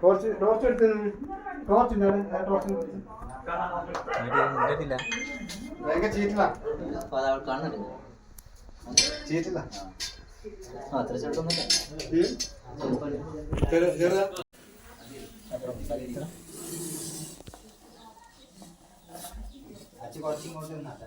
Torch torch എടുത്ത് torch torch ഭയങ്കര ചീറ്റില്ല കാണുന്നുണ്ട് ചീറ്റില്ല അത്ര ചെറുതൊന്നുമില്ല കുറച്ചിങ്ങോട്ട് നിന്നാട്ടെ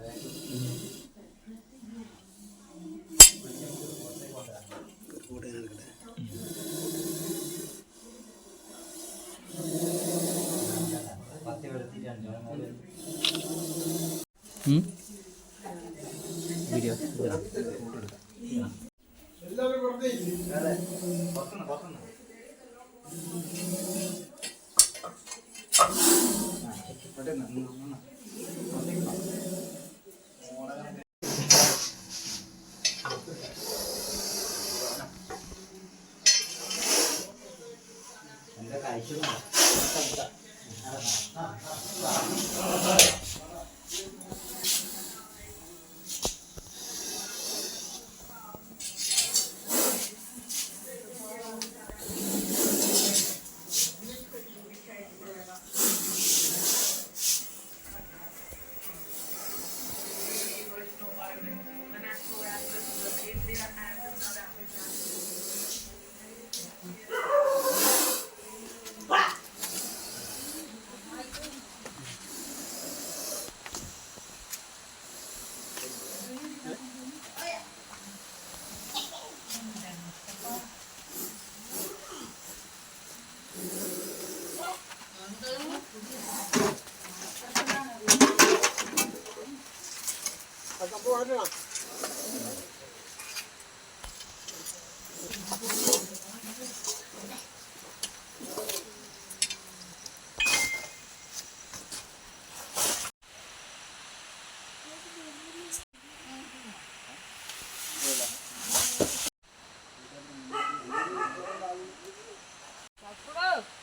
വീഡിയോ എന്താ കഴിച്ചു Acabou, Ana.